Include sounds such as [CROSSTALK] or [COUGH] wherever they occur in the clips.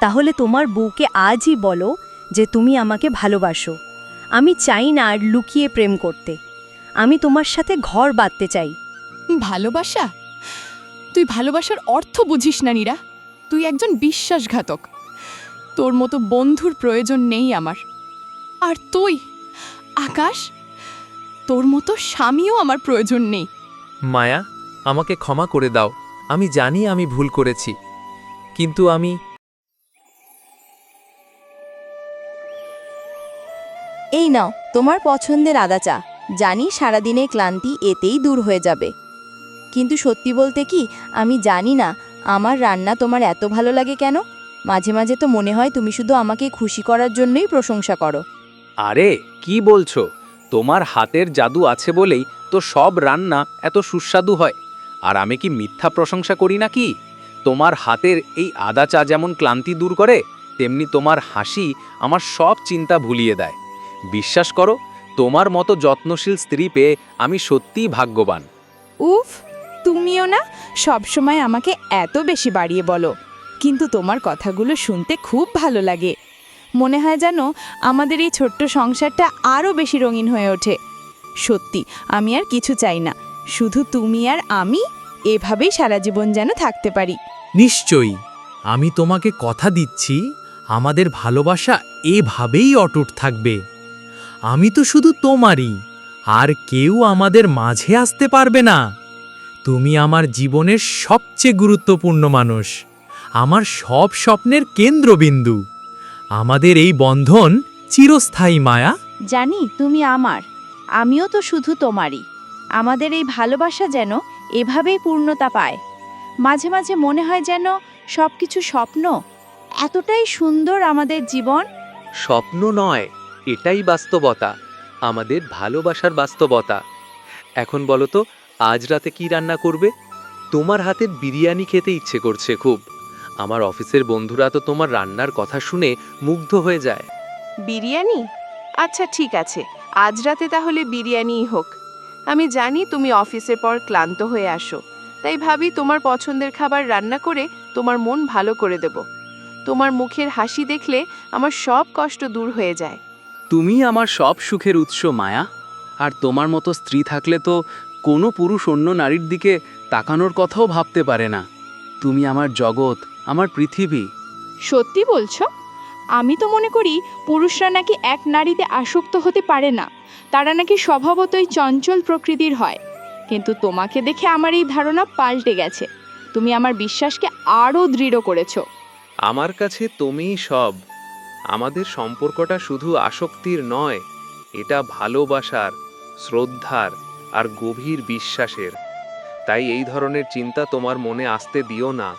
তাহলে তোমার বউকে আজই বলো যে তুমি আমাকে ভালোবাসো। আমি চাই না আর লুকিয়ে প্রেম করতে। আমি তোমার সাথে ঘর বাঁধতে চাই। ভালোবাসা? তুই ভালোবাসার অর্থ বুঝিস না নীরা। তুই একজন বিশ্বাসঘাতক। তোর মতো বন্ধুর প্রয়োজন নেই আমার। আর তুই আকাশ তোর মতো স্বামীও আমার প্রয়োজন নেই। মায়া আমাকে ক্ষমা করে দাও। আমি জানি আমি ভুল করেছি। কিন্তু আমি এই নাও, তোমার পছন্দের আদা চা জানি সারাদিনে ক্লান্তি এতেই দূর হয়ে যাবে। কিন্তু সত্যি বলতে কি, আমি জানি না, আমার রান্না তোমার এত ভালো লাগে কেন? মাঝে মাঝে তো মনে হয় তুমি শুধু আমাকে খুশি করার জন্যই প্রশংসা করো। আরে, কি বলছো? তোমার হাতের জাদু আছে বলেই তো সব রান্না এত সুস্বাদু হয়। আর আমি কি মিথ্যা প্রশংসা করি নাকি? তোমার হাতের এই আদা চা যেমন ক্লান্তি দূর করে, তেমনি তোমার হাসি আমার সব চিন্তা ভুলিয়ে দেয়। বিশ্বাস করো তোমার মতো যত্নশীল স্ত্রী পেয়ে আমি সত্যিই ভাগ্যবান। উফ তুমিও না সবসময় আমাকে এত বেশি বাড়িয়ে বলো। কিন্তু তোমার কথাগুলো শুনতে খুব ভালো লাগে। মনে হয় যেন আমাদের এই ছোট্ট সংসারটা আরও বেশি রঙিন হয়ে ওঠে। সত্যি আমি আর কিছু চাই না। শুধু তুমি আর আমি এভাবেই সারা জীবন যেন থাকতে পারি। নিশ্চয়ই। আমি তোমাকে কথা দিচ্ছি আমাদের ভালোবাসা এভাবেই অটুট থাকবে। আমি তো শুধু তোমারই আর কেউ আমাদের মাঝে আসতে পারবে না। তুমি আমার জীবনের সবচেয়ে গুরুত্বপূর্ণ মানুষ আমার সব স্বপ্নের কেন্দ্রবিন্দু। আমাদের এই বন্ধন চিরস্থায়ী মায়া। জানি তুমি আমার। আমিও তো শুধু তোমারই। আমাদের এই ভালোবাসা যেন এভাবেই পূর্ণতা পায়। মাঝে মাঝে মনে হয় যেন সব কিছু স্বপ্ন। এতটাই সুন্দর আমাদের জীবন। স্বপ্ন নয় এটাই বাস্তবতা, আমাদের ভালোবাসার বাস্তবতা। এখন বলো তো, আজ রাতে কি রান্না করবে? তোমার হাতের বিরিয়ানি খেতে ইচ্ছে করছে খুব। আমার অফিসের বন্ধুরা তো তোমার রান্নার কথা শুনে মুগ্ধ হয়ে যায়। বিরিয়ানি? আচ্ছা ঠিক আছে। আজ রাতে তাহলে বিরিয়ানিই হোক। আমি জানি তুমি অফিসের পর ক্লান্ত হয়ে আসো। তাই ভাবি তোমার পছন্দের খাবার রান্না করে তোমার মন ভালো করে দেব। তোমার মুখের হাসি দেখলে আমার সব কষ্ট দূর হয়ে যায়। তুমি আমার সব সুখের উৎস মায়া। আর তোমার মতো স্ত্রী থাকলে তো কোনো পুরুষ অন্য নারীর দিকে তাকানোর কথাও ভাবতে পারে না। তুমি আমার জগৎ আমার পৃথিবী। সত্যি বলছো? আমি তো মনে করি পুরুষরা নাকি এক নারীতে আসক্ত হতে পারে না। তারা নাকি স্বভাবতই চঞ্চল প্রকৃতির হয়। কিন্তু তোমাকে দেখে আমার এই ধারণা পাল্টে গেছে। তুমি আমার বিশ্বাসকে আরও দৃঢ় করেছ। আমার কাছে তুমিই সব। আমাদের সম্পর্কটা শুধু আসক্তির নয় এটা ভালোবাসার শ্রদ্ধার আর গভীর বিশ্বাসের। তাই এই ধরনের চিন্তা তোমার মনে আসতে দিও না।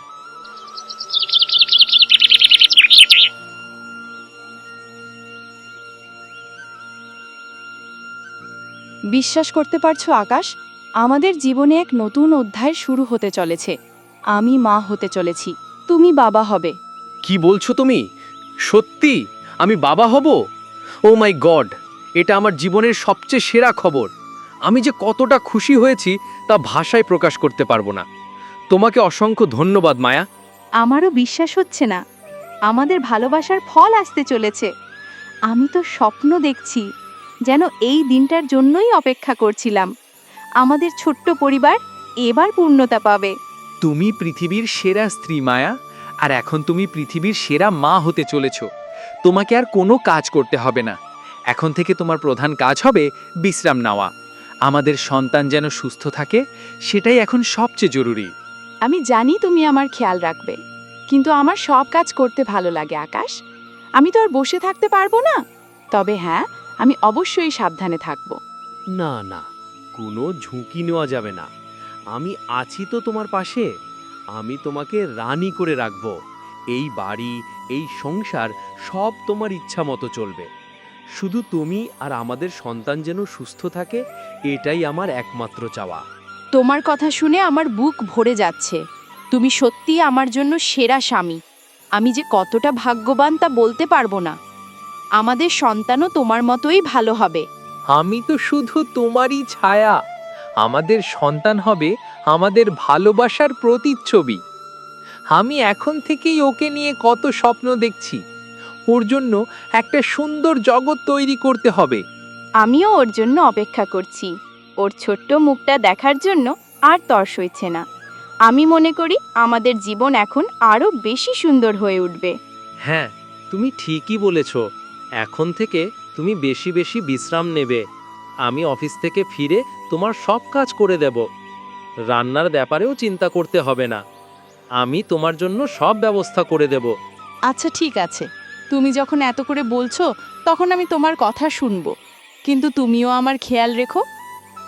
বিশ্বাস করতে পারছ আকাশ? আমাদের জীবনে এক নতুন অধ্যায় শুরু হতে চলেছে। আমি মা হতে চলেছি। তুমি বাবা হবে। কি বলছো তুমি? সত্যি? আমি বাবা হব? ও মাই গড এটা আমার জীবনের সবচেয়ে সেরা খবর। আমি যে কতটা খুশি হয়েছি তা ভাষায় প্রকাশ করতে পারব না। তোমাকে অসংখ্য ধন্যবাদ মায়া। আমারও বিশ্বাস হচ্ছে না। আমাদের ভালোবাসার ফল আসতে চলেছে। আমি তো স্বপ্ন দেখছি যেন এই দিনটার জন্যই অপেক্ষা করছিলাম। আমাদের ছোট্ট পরিবার এবার পূর্ণতা পাবে। তুমি পৃথিবীর সেরা স্ত্রী মায়া। আর এখন তুমি পৃথিবীর সেরা মা হতে চলেছ। তোমাকে আর কোনো কাজ করতে হবে না। এখন থেকে তোমার প্রধান কাজ হবে বিশ্রাম নেওয়া। আমাদের সন্তান যেন সুস্থ থাকে সেটাই এখন সবচেয়ে জরুরি। আমি জানি তুমি আমার খেয়াল রাখবে কিন্তু আমার সব কাজ করতে ভালো লাগে আকাশ। আমি তো আর বসে থাকতে পারব না। তবে হ্যাঁ আমি অবশ্যই সাবধানে থাকব। না না কোনো ঝুঁকি নেওয়া যাবে না। আমি আছি তো তোমার পাশে। আমি তোমাকে রানী করে রাখব। এই বাড়ি এই সংসার সব তোমার ইচ্ছা মতো চলবে। শুধু তুমি আর আমাদের সন্তান যেন সুস্থ থাকে এটাই আমার একমাত্র চাওয়া। তোমার কথা শুনে আমার বুক ভরে যাচ্ছে। তুমি সত্যি আমার জন্য সেরা স্বামী। আমি যে কতটা ভাগ্যবান তা বলতে পারব না। আমাদের সন্তানও তোমার মতোই ভালো হবে। আমি তো শুধু তোমারই ছায়া। আমাদের সন্তান হবে আমাদের ভালোবাসার প্রতিচ্ছবি। আমি এখন থেকেই ওকে নিয়ে কত স্বপ্ন দেখছি। ওর জন্য একটা সুন্দর জগৎ তৈরি করতে হবে। আমিও ওর জন্য অপেক্ষা করছি। ওর ছোট্ট মুখটা দেখার জন্য আর তর্স হইছে না। আমি মনে করি আমাদের জীবন এখন আরও বেশি সুন্দর হয়ে উঠবে। হ্যাঁ তুমি ঠিকই বলেছ। এখন থেকে তুমি বেশি বেশি বিশ্রাম নেবে। আমি অফিস থেকে ফিরে তোমার সব কাজ করে দেব। রান্নার ব্যাপারেও চিন্তা করতে হবে না। আমি তোমার জন্য সব ব্যবস্থা করে দেব। আচ্ছা ঠিক আছে। তুমি যখন এত করে বলছো তখন আমি তোমার কথা শুনব। কিন্তু তুমিও আমার খেয়াল রেখো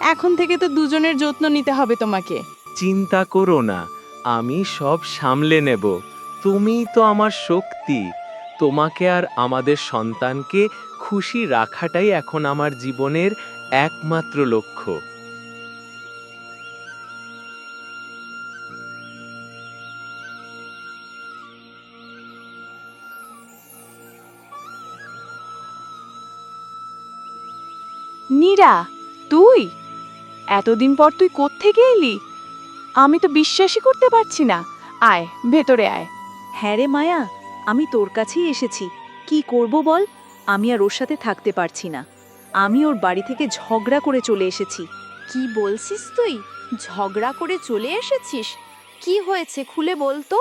এখন থেকে তো দুজনের যত্ন নিতে হবে তোমাকে। চিন্তা করো না আমি সব সামলে নেব। তুমিই তো আমার শক্তি। তোমাকে আর আমাদের সন্তানকে খুশি রাখাটাই এখন আমার জীবনের একমাত্র লক্ষ্য। নীরা তুই? এতদিন পর তুই কোত্থেকে এলি? আমি তো বিশ্বাসই করতে পারছি না। আয় ভেতরে আয়। হ্যাঁ রে মায়া আমি তোর কাছেই এসেছি। কি করব বল? আমি আর ওর সাথে থাকতে পারছি না। আমি ওর বাড়ি থেকে ঝগড়া করে চলে এসেছি। কি বলছিস তুই? ঝগড়া করে চলে এসেছিস? কি হয়েছে খুলে বলতো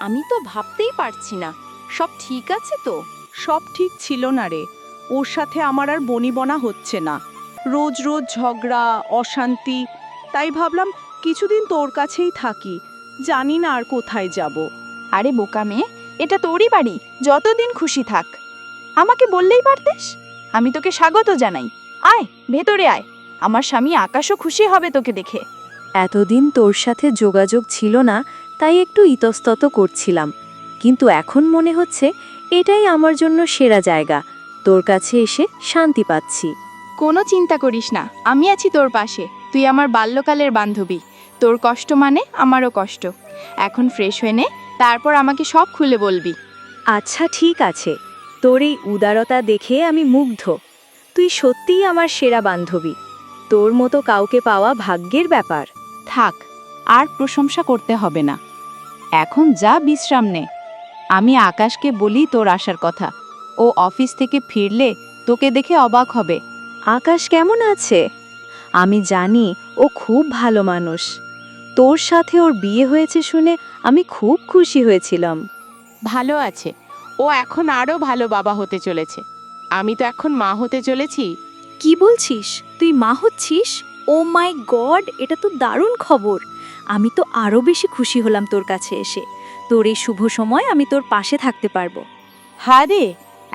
আমি তো ভাবতেই পারছি না। সব ঠিক আছে তো? সব ঠিক ছিল না রে। ওর সাথে আমার আর বনিবনা হচ্ছে না। রোজ রোজ ঝগড়া অশান্তি তাই ভাবলাম কিছুদিন তোর কাছেই থাকি জানি না আর কোথায় যাব। আরে বোকা মেয়ে এটা তোরই বাড়ি যতদিন খুশি থাক। আমাকে বললেই পারতিস? আমি তোকে স্বাগত জানাই। আয় ভেতরে আয়। আমার স্বামী আকাশও খুশি হবে তোকে দেখে। এতদিন তোর সাথে যোগাযোগ ছিল না তাই একটু ইতস্তত করছিলাম। কিন্তু এখন মনে হচ্ছে এটাই আমার জন্য সেরা জায়গা। তোর কাছে এসে শান্তি পাচ্ছি। কোনো চিন্তা করিস না আমি আছি তোর পাশে। তুই আমার বাল্যকালের বান্ধবী। তোর কষ্ট মানে আমারও কষ্ট। এখন ফ্রেশ হয়ে নে তারপর আমাকে সব খুলে বলবি। আচ্ছা ঠিক আছে। তোর এই উদারতা দেখে আমি মুগ্ধ। তুই সত্যিই আমার সেরা বান্ধবী। তোর মতো কাউকে পাওয়া ভাগ্যের ব্যাপার। থাক আর প্রশংসা করতে হবে না। এখন যা বিশ্রাম নে। আমি আকাশকে বলি তোর আসার কথা। ও অফিস থেকে ফিরলে তোকে দেখে অবাক হবে। আকাশ কেমন আছে? আমি জানি ও খুব ভালো মানুষ। তোর সাথে ওর বিয়ে হয়েছে শুনে আমি খুব খুশি হয়েছিলাম। ভালো আছে। ও এখন আরও ভালো বাবা হতে চলেছে। আমি তো এখন মা হতে চলেছি। কি বলছিস? তুই মা হচ্ছিস? ও মাই গড এটা তো দারুণ খবর। আমি তো আরও বেশি খুশি হলাম তোর কাছে এসে। তোর এই শুভ সময় আমি তোর পাশে থাকতে পারব। হ্যাঁ রে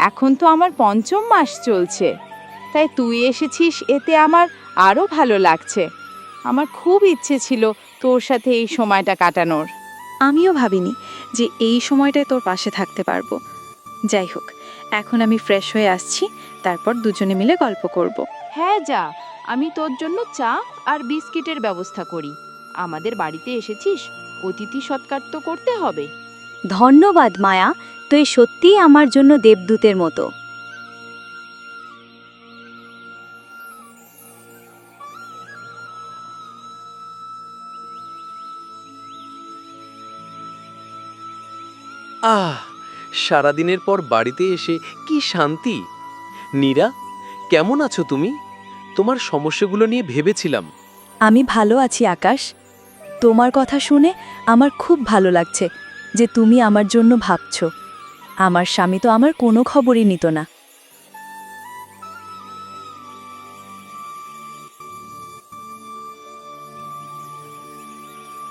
এখন তো আমার পঞ্চম মাস চলছে। তাই তুই এসেছিস এতে আমার আরও ভালো লাগছে। আমার খুব ইচ্ছে ছিল তোর সাথে এই সময়টা কাটানোর। আমিও ভাবিনি যে এই সময়টায় তোর পাশে থাকতে পারব। যাই হোক এখন আমি ফ্রেশ হয়ে আসছি তারপর দুজনে মিলে গল্প করব। হ্যাঁ যা আমি তোর জন্য চা আর বিস্কিটের ব্যবস্থা করি। আমাদের বাড়িতে এসেছিস? অতিথি সৎকার তো করতে হবে। ধন্যবাদ মায়া। তুই সত্যিই আমার জন্য দেবদূতের মতো। আহ সারাদিনের পর বাড়িতে এসে কি শান্তি? নীরা কেমন আছো তুমি? তোমার সমস্যাগুলো নিয়ে ভেবেছিলাম। আমি ভালো আছি আকাশ। তোমার কথা শুনে আমার খুব ভালো লাগছে যে তুমি আমার জন্য ভাবছ। আমার স্বামী তো আমার কোনো খবরই নিত না।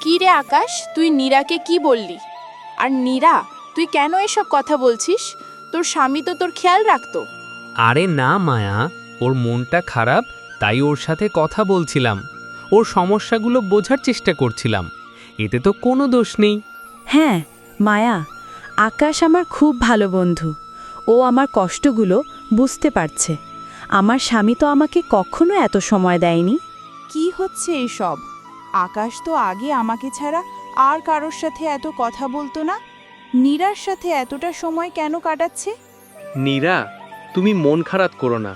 কি রে আকাশ তুই নীরাকে কি বললি? আর নীরা তুই কেন এসব কথা বলছিস? তোর স্বামী তো তোর খেয়াল রাখতো। আরে না মায়া। ওর মনটা খারাপ তাই ওর সাথে কথা বলছিলাম। ওর সমস্যাগুলো বোঝার চেষ্টা করছিলাম। এতে তো কোনো দোষ নেই। হ্যাঁ মায়া আকাশ আমার খুব ভালো বন্ধু। ও আমার কষ্টগুলো বুঝতে পারছে। আমার স্বামী তো আমাকে কখনো এত সময় দেয়নি। কি হচ্ছে এসব? আকাশ তো আগে আমাকে ছাড়া আর কারোর সাথে এত কথা বলতো না? নীরার সাথে এতটা সময় কেন কাটাচ্ছে? নীরা তুমি মন খারাপ করো না।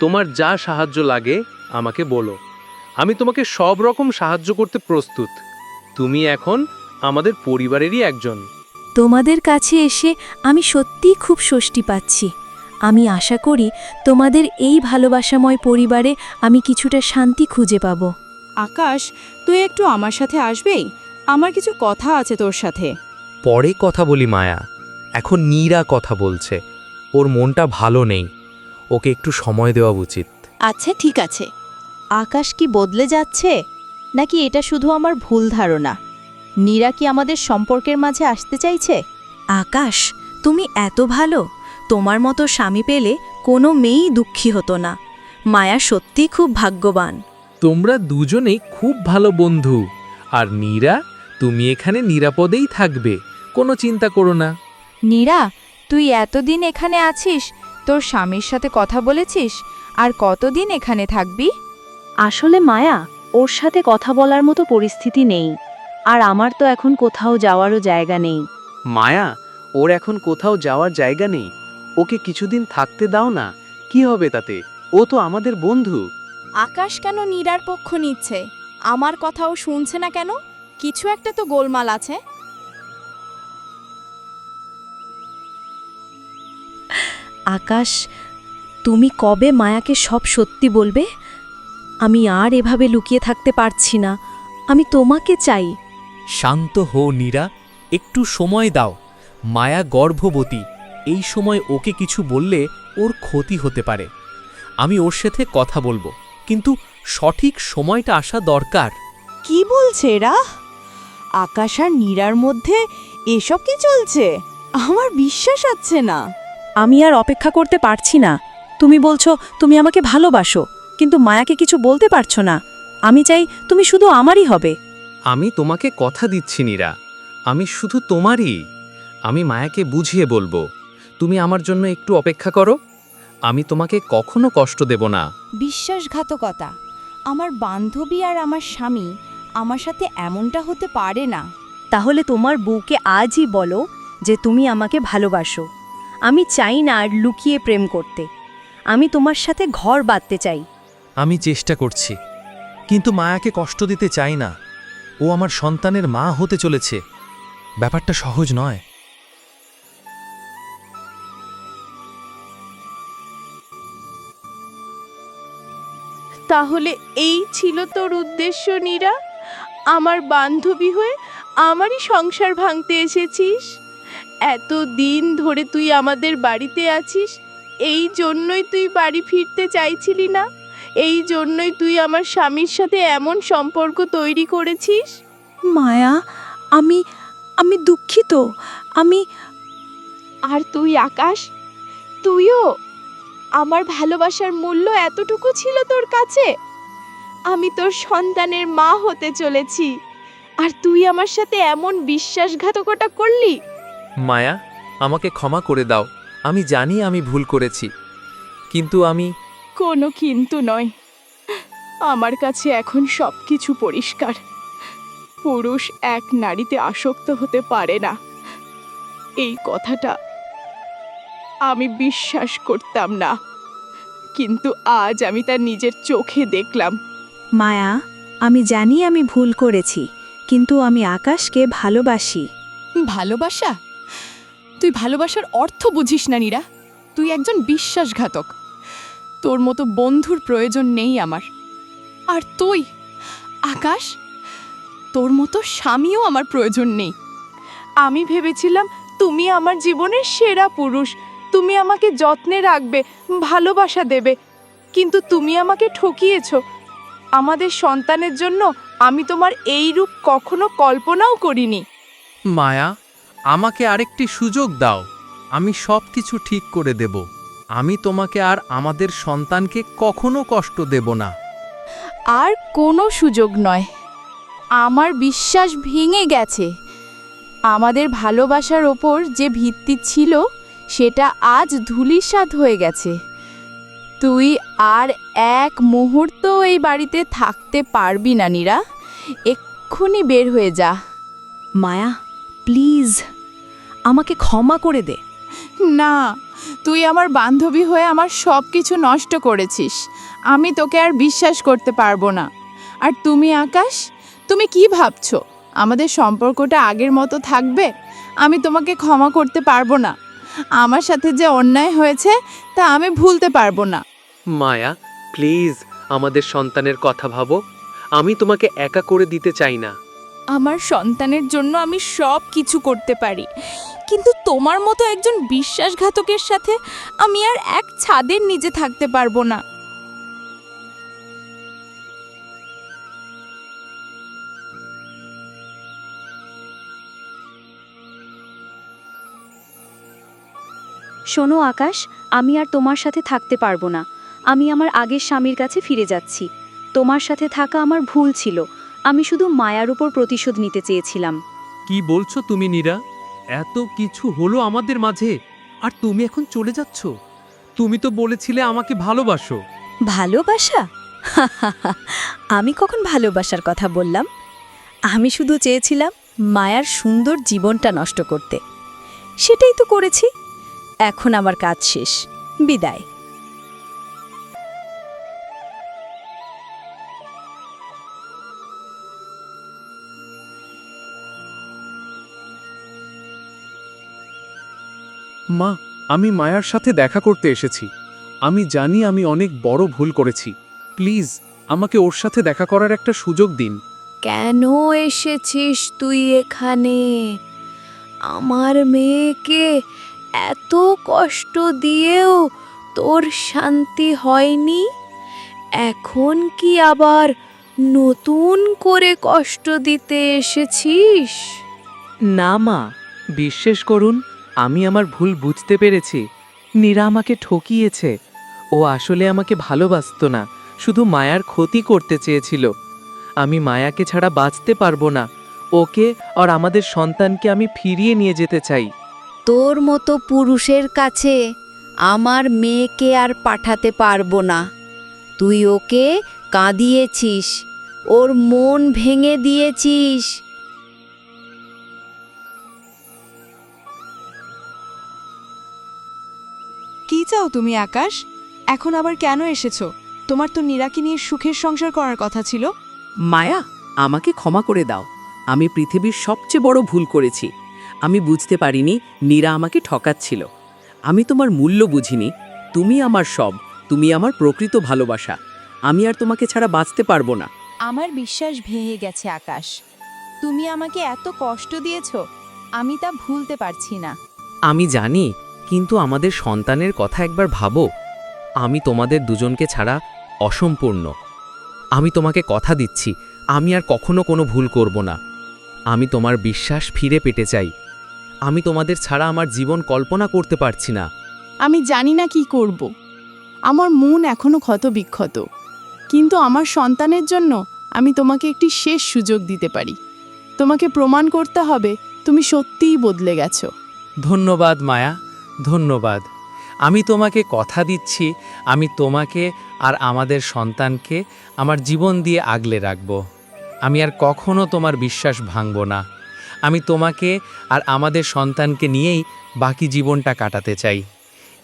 তোমার যা সাহায্য লাগে আমাকে বলো। আমি তোমাকে সব রকম সাহায্য করতে প্রস্তুত। তুমি এখন আমাদের পরিবারেরই একজন। তোমাদের কাছে এসে আমি সত্যিই খুব স্বস্তি পাচ্ছি। আমি আশা করি তোমাদের এই ভালোবাসাময় পরিবারে আমি কিছুটা শান্তি খুঁজে পাবো। আকাশ তুই একটু আমার সাথে আসবেই? আমার কিছু কথা আছে তোর সাথে। পরে কথা বলি মায়া। এখন নীরা কথা বলছে। ওর মনটা ভালো নেই। ওকে একটু সময় দেওয়া উচিত। আচ্ছা ঠিক আছে। আকাশ কি বদলে যাচ্ছে? নাকি এটা শুধু আমার ভুল ধারণা? নীরা কি আমাদের সম্পর্কের মাঝে আসতে চাইছে? আকাশ তুমি এত ভালো। তোমার মতো স্বামী পেলে কোনো মেয়েই দুঃখী হতো না। মায়া সত্যি খুব ভাগ্যবান। তোমরা দুজনেই খুব ভালো বন্ধু। আর নীরা তুমি এখানে নিরাপদেই থাকবে। কোনো চিন্তা করো না। নীরা তুই এতদিন এখানে আছিস? তোর স্বামীর সাথে কথা বলেছিস? আর কতদিন এখানে থাকবি? আসলে মায়া ওর সাথে কথা বলার মতো পরিস্থিতি নেই। আর আমার তো এখন কোথাও যাওয়ারও জায়গা নেই। মায়া ওর এখন কোথাও যাওয়ার জায়গা নেই। ওকে কিছুদিন থাকতে দাও না। কি হবে তাতে? ও তো আমাদের বন্ধু। আকাশ কেন নীরার পক্ষ নিচ্ছে? আমার কথাও শুনছে না কেন? কিছু একটা তো গোলমাল আছে। আকাশ তুমি কবে মায়াকে সব সত্যি বলবে? আমি আর এভাবে লুকিয়ে থাকতে পারছি না। আমি তোমাকে চাই। শান্ত হো নীরা একটু সময় দাও। মায়া গর্ভবতী এই সময় ওকে কিছু বললে ওর ক্ষতি হতে পারে। আমি ওর সাথে কথা বলব কিন্তু সঠিক সময়টা আসা দরকার। কি বলছে এরা? আকাশ আর নীরার মধ্যে এসব কি চলছে? আমার বিশ্বাস আছে না। আমি আর অপেক্ষা করতে পারছি না। তুমি বলছো তুমি আমাকে ভালোবাসো কিন্তু মায়াকে কিছু বলতে পারছ না। আমি চাই তুমি শুধু আমারই হবে। আমি তোমাকে কথা দিচ্ছি নীরা। আমি শুধু তোমারই। আমি মায়াকে বুঝিয়ে বলব তুমি আমার জন্য একটু অপেক্ষা করো। আমি তোমাকে কখনো কষ্ট দেব না। বিশ্বাসঘাতকতা। আমার বান্ধবী আর আমার স্বামী আমার সাথে এমনটা হতে পারে না। তাহলে তোমার বউকে আজই বলো যে তুমি আমাকে ভালোবাসো। আমি চাই না আর লুকিয়ে প্রেম করতে। আমি তোমার সাথে ঘর বাঁধতে চাই। আমি চেষ্টা করছি কিন্তু মায়াকে কষ্ট দিতে চাই না। ও আমার সন্তানের মা হতে চলেছে। ব্যাপারটা সহজ নয়। তাহলে এই ছিল তোর উদ্দেশ্য নীরা? আমার বান্ধবী হয়ে আমারই সংসার ভাঙতে এসেছিস? এত দিন ধরে তুই আমাদের বাড়িতে আছিস? এই জন্যই তুই বাড়ি ফিরতে চাইছিলি না? এই জন্যই তুই আমার স্বামীর সাথে এমন সম্পর্ক তৈরি করেছিস? মায়া আমি আমি দুঃখিত। আমি আর তুই আকাশ তুইও আমার ভালোবাসার মূল্য এতটুকু ছিল তোর কাছে? আমি তোর সন্তানের মা হতে চলেছি। আর তুই আমার সাথে এমন বিশ্বাসঘাতকতা করলি? মায়া আমাকে ক্ষমা করে দাও। আমি জানি আমি ভুল করেছি। কিন্তু আমি কোনো কিন্তু নয়। আমার কাছে এখন সব কিছু পরিষ্কার। পুরুষ এক নারীতে আসক্ত হতে পারে না। এই কথাটা আমি বিশ্বাস করতাম না। কিন্তু আজ আমি তার নিজের চোখে দেখলাম। মায়া আমি জানি আমি ভুল করেছি কিন্তু আমি আকাশকে ভালোবাসি। ভালোবাসা? তুই ভালোবাসার অর্থ বুঝিস না, নীরা। তুই একজন বিশ্বাসঘাতক। তোর মতো বন্ধুর প্রয়োজন নেই আমার। আর তুই, আকাশ, তোর মতো স্বামীও আমার প্রয়োজন নেই। আমি ভেবেছিলাম তুমি আমার জীবনের সেরা পুরুষ। তুমি আমাকে যত্নে রাখবে, ভালোবাসা দেবে। কিন্তু তুমি আমাকে ঠকিয়েছ। আমাদের সন্তানের জন্য আমি তোমার এই রূপ কখনো কল্পনাও করিনি। মায়া আমাকে আরেকটি সুযোগ দাও। আমি সব কিছু ঠিক করে দেব। আমি তোমাকে আর আমাদের সন্তানকে কখনো কষ্ট দেব না। আর কোনো সুযোগ নয়। আমার বিশ্বাস ভেঙে গেছে। আমাদের ভালোবাসার ওপর যে ভিত্তি ছিল সেটা আজ ধূলিসাৎ হয়ে গেছে। তুই আর এক মুহূর্ত এই বাড়িতে থাকতে পারবি না নীরা। এক্ষুনি বের হয়ে যা। মায়া প্লিজ আমাকে ক্ষমা করে দে। না তুই আমার বান্ধবী হয়ে আমার সব কিছু নষ্ট করেছিস। আমি তোকে আর বিশ্বাস করতে পারব না। আর তুমি আকাশ তুমি কি ভাবছ? আমাদের সম্পর্কটা আগের মতো থাকবে? আমি তোমাকে ক্ষমা করতে পারব না। আমার সাথে যে অন্যায় হয়েছে তা আমি ভুলতে পারব না। মায়া প্লিজ আমাদের সন্তানের কথা ভাবো। আমি তোমাকে একা করে দিতে চাই না। আমার সন্তানের জন্য আমি সব কিছু করতে পারি। কিন্তু তোমার মতো একজন বিশ্বাসঘাতকের সাথে আমি আর এক ছাদের নিচে থাকতে পারব না। শোনো আকাশ, আমি আর তোমার সাথে থাকতে পারব না। আমি আমার আগের স্বামীর কাছে ফিরে যাচ্ছি। তোমার সাথে থাকা আমার ভুল ছিল। আমি শুধু মায়ার উপর প্রতিশোধ নিতে চেয়েছিলাম। কি বলছো তুমি নীরা? এত কিছু হলো আমাদের মাঝে আর তুমি এখন চলে যাচ্ছ? তুমি তো বলেছিলে আমাকে ভালোবাসো। ভালোবাসা? [LAUGHS] আমি কখন ভালোবাসার কথা বললাম? আমি শুধু চেয়েছিলাম মায়ার সুন্দর জীবনটা নষ্ট করতে। সেটাই তো করেছি। এখন আমার কাজ শেষ। বিদায়। মা আমি মায়ার সাথে দেখা করতে এসেছি। আমি জানি আমি অনেক বড় ভুল করেছি। প্লিজ আমাকে ওর সাথে দেখা করার একটা সুযোগ দিন। কেন এসেছিস তুই এখানে? আমার মেয়েকে এত কষ্ট দিয়েও তোর শান্তি হয়নি? এখন কি আবার নতুন করে কষ্ট দিতে এসেছিস? না মা বিশ্বাস করুন আমি আমার ভুল বুঝতে পেরেছি। নীরা আমাকে ঠকিয়েছে। ও আসলে আমাকে ভালোবাসতো না, শুধু মায়ার ক্ষতি করতে চেয়েছিল। আমি মায়াকে ছাড়া বাঁচতে পারব না। ওকে আর আমাদের সন্তানকে আমি ফিরিয়ে নিয়ে যেতে চাই। তোর মতো পুরুষের কাছে আমার মেয়েকে আর পাঠাতে পারব না। তুই ওকে কাঁদিয়েছিস, ওর মন ভেঙে দিয়েছিস। কি চাও তুমি আকাশ? এখন আবার কেন এসেছ? তোমার তো নীরাকে নিয়ে সুখের সংসার করার কথা ছিল। মায়া আমাকে ক্ষমা করে দাও। আমি পৃথিবীর সবচেয়ে বড় ভুল করেছি। আমি বুঝতে পারিনি নীরা আমাকে ঠকাচ্ছিল। আমি তোমার মূল্য বুঝিনি। তুমি আমার সব। তুমি আমার প্রকৃত ভালোবাসা। আমি আর তোমাকে ছাড়া বাঁচতে পারব না। আমার বিশ্বাস ভেঙে গেছে আকাশ। তুমি আমাকে এত কষ্ট দিয়েছ আমি তা ভুলতে পারছি না। আমি জানি কিন্তু আমাদের সন্তানের কথা একবার ভাবো। আমি তোমাদের দুজনকে ছাড়া অসম্পূর্ণ। আমি তোমাকে কথা দিচ্ছি আমি আর কখনো কোনো ভুল করব না। আমি তোমার বিশ্বাস ফিরে পেতে চাই। আমি তোমাদের ছাড়া আমার জীবন কল্পনা করতে পারছি না। আমি জানি না কি করব। আমার মন এখনও ক্ষত বিক্ষত কিন্তু আমার সন্তানের জন্য আমি তোমাকে একটি শেষ সুযোগ দিতে পারি। তোমাকে প্রমাণ করতে হবে তুমি সত্যিই বদলে গেছো। ধন্যবাদ মায়া। ধন্যবাদ। আমি তোমাকে কথা দিচ্ছি, আমি তোমাকে আর আমাদের সন্তানকে আমার জীবন দিয়ে আগলে রাখব। আমি আর কখনো তোমার বিশ্বাস ভাঙব না। আমি তোমাকে আর আমাদের সন্তানকে নিয়েই বাকি জীবনটা কাটাতে চাই।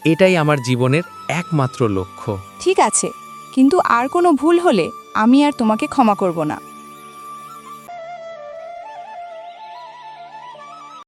এটাই আমার জীবনের একমাত্র লক্ষ্য। ঠিক আছে, কিন্তু আর কোনো ভুল হলে আমি আর তোমাকে ক্ষমা করব না।